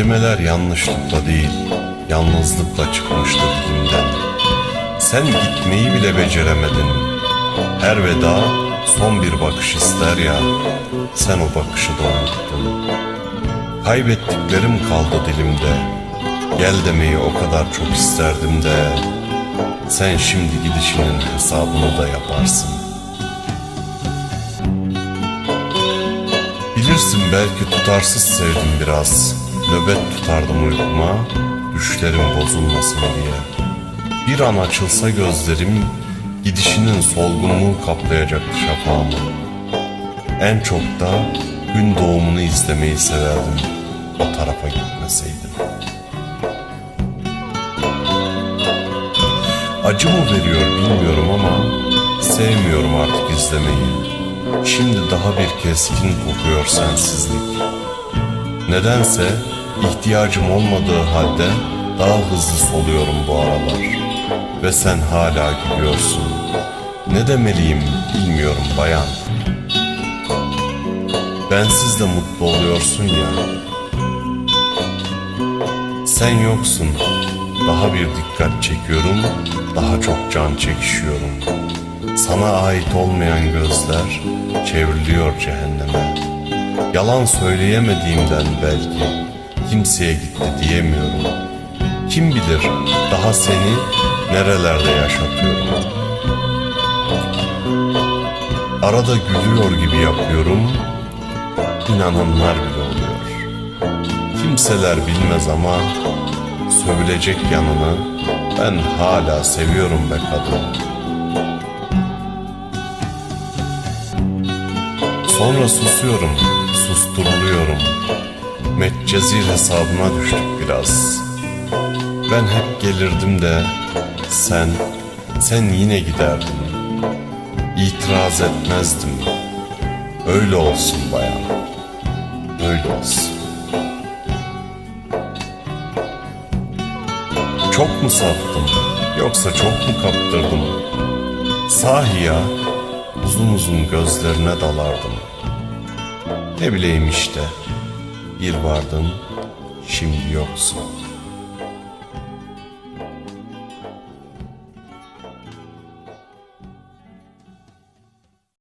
Kelimeler yanlışlıkla değil, yalnızlıkla çıkmıştı dilimden. Sen gitmeyi bile beceremedin. Her veda son bir bakış ister ya, sen o bakışı da unuttun. Kaybettiklerim kaldı dilimde. Gel demeyi o kadar çok isterdim de. Sen şimdi gidişinin hesabını da yaparsın. Bilirsin belki tutarsız sevdim biraz. Nöbet tutardım uykuma, düşlerim bozulmasın diye. Bir an açılsa gözlerim, gidişinin solgunluğu kaplayacaktı şafağımı. En çok da gün doğumunu izlemeyi severdim, o tarafa gitmeseydim. Acı mı veriyor bilmiyorum ama sevmiyorum artık izlemeyi. Şimdi daha bir keskin kokuyor sensizlik. Nedense ihtiyacım olmadığı halde daha hızlı soluyorum bu aralar. Ve sen hala gülüyorsun. Ne demeliyim bilmiyorum bayan. Bensiz de mutlu oluyorsun ya. Sen yoksun. Daha bir dikkat çekiyorum, daha çok can çekişiyorum. Sana ait olmayan gözler çevriliyor cehenneme. Yalan söyleyemediğimden belki kimseye gitti diyemiyorum. Kim bilir daha seni nerelerde yaşatıyorum. Arada gülüyor gibi yapıyorum, inananlar bile oluyor. Kimseler bilmez ama sövülecek yanını ben hala seviyorum be kadın. Sonra susuyorum, susturuluyorum. Metcezir hesabına düştük biraz. Ben hep gelirdim de sen, sen yine giderdin. İtiraz etmezdim. Öyle olsun bayan, öyle olsun. Çok mu sattım, yoksa çok mu kaptırdım? Sahi ya, uzun uzun gözlerine dalardım. Ne bileyim işte, bir vardın, şimdi yoksun.